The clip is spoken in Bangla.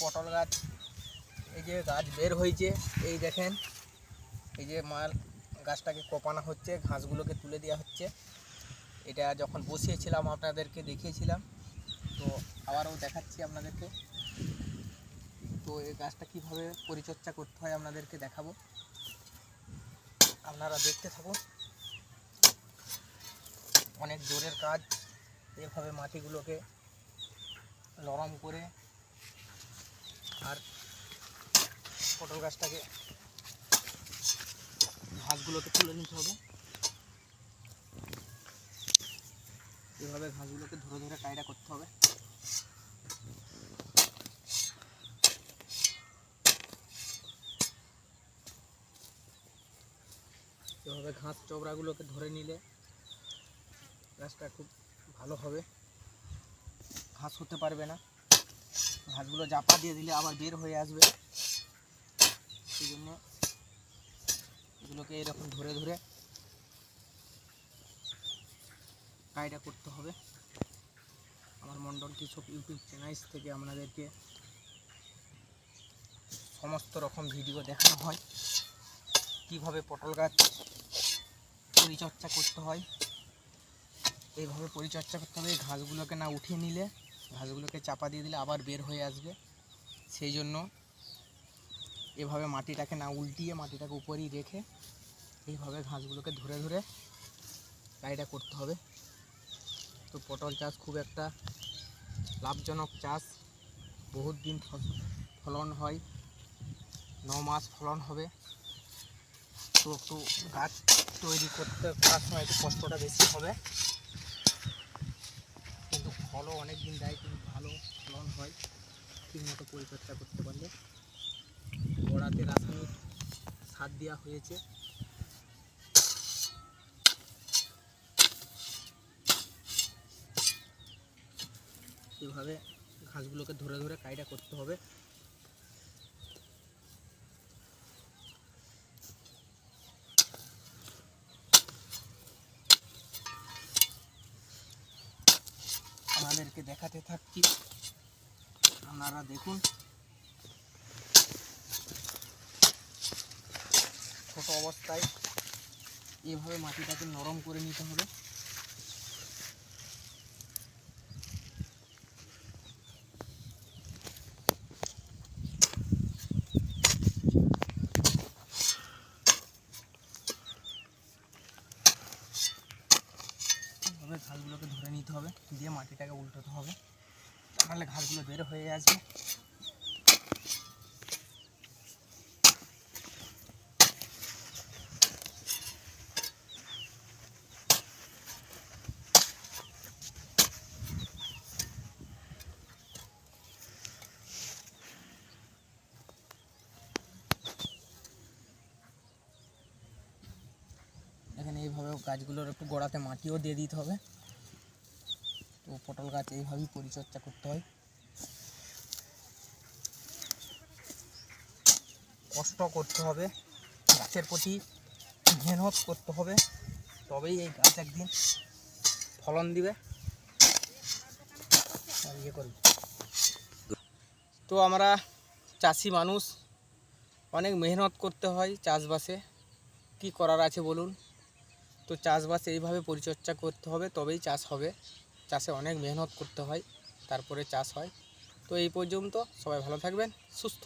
পটল গাছ, এই যে গাছ বের হয়েছে, এই দেখেন, এই যে মাল গাছটাকে কোপানো হচ্ছে, ঘাসগুলোকে তুলে দেওয়া হচ্ছে। এটা যখন বসিয়েছিলাম আপনাদেরকে, দেখিয়েছিলাম। তো আবারও দেখাচ্ছি আপনাদেরকে। তো এই গাছটা কীভাবে পরিচর্যা করতে হয় আপনাদেরকে দেখাবো। আপনারা দেখতে থাকুন। অনেক জোরের কাজ। এভাবে মাটিগুলোকে নরম করে আর পটল গাছটাকে ঘাসগুলোকে তুলে নিতে হবে। এভাবে ঘাসগুলোকে ধরে ধরে কায়রা করতে হবে। এভাবে ঘাস চবড়াগুলোকে ধরে নিলে গাছটা খুব ভালো হবে। ঘাস হতে পারবে না। ঘাসগুলো জাপা দিয়ে দিলে আবার বের হয়ে আসবে। সেই জন্য এগুলোকে এরকম ধরে ধরে কায়দা করতে হবে। আমার মন্ডল কৃষক ইউটিউব চ্যানেল থেকে আপনাদেরকে সমস্ত রকম ভিডিও দেখানো হয়। কীভাবে পটল গাছ পরিচর্যা করতে হয়, এইভাবে পরিচর্যা করতে হবে। ঘাসগুলোকে না উঠিয়ে নিলে ঘাসগুলোকে চাপা দিয়ে দিলে আবার বের হয়ে আসবে। সেই জন্য এভাবে মাটিটাকে না উল্টিয়ে মাটিটাকে উপরেই রেখে এইভাবে ঘাসগুলোকে ধরে ধরে কাইটা করতে হবে। তো পটল চাষ খুব একটা লাভজনক চাষ। বহুত দিন ফলন হয়, ন মাস ফলন হবে। তো একটু গাছ তৈরি করতে করার সময় একটু কষ্টটা বেশি হবে। ফলও অনেক দিন দেয়, কিন্তু ভালো ফলন হয়। ঠিকমতো পরিচর্যা করতে পারলে। গোড়াতে রাসায়নিক সার দেওয়া হয়েছে। এভাবে ঘাসগুলোকে ধরে ধরে কাইটা করতে হবে। আমাদেরকে দেখাতে থাকছি। আপনারা দেখুন। ছোট অবস্থায় এভাবে মাটিটাকে নরম করে নিতে হবে এভাবে নিতে হবে, দিয়ে মাটিটাকে উল্টোতে হবে। তাহলে ঘাসগুলো বের হয়ে আসবে। এখানে এইভাবে গাছগুলোর একটু গোড়াতে মাটিও দিয়ে দিতে হবে। তো পটল গাছ এইভাবেই পরিচর্যা করতে হয়। কষ্ট করতে হবে, গাছের প্রতি মেহনত করতে হবে, তবেই এই গাছ একদিন ফলন দিবে। ইয়ে করবে। তো আমরা চাষি মানুষ, অনেক মেহনত করতে হয় চাষবাসে। কি করার আছে বলুন? তো চাষবাস এইভাবে পরিচর্যা করতে হবে, তবেই চাষ হবে। চাষে অনেক মেহনত করতে হয়, তারপরে চাষ হয় তো এই পর্যন্ত সবাই ভালো থাকবেন, সুস্থ।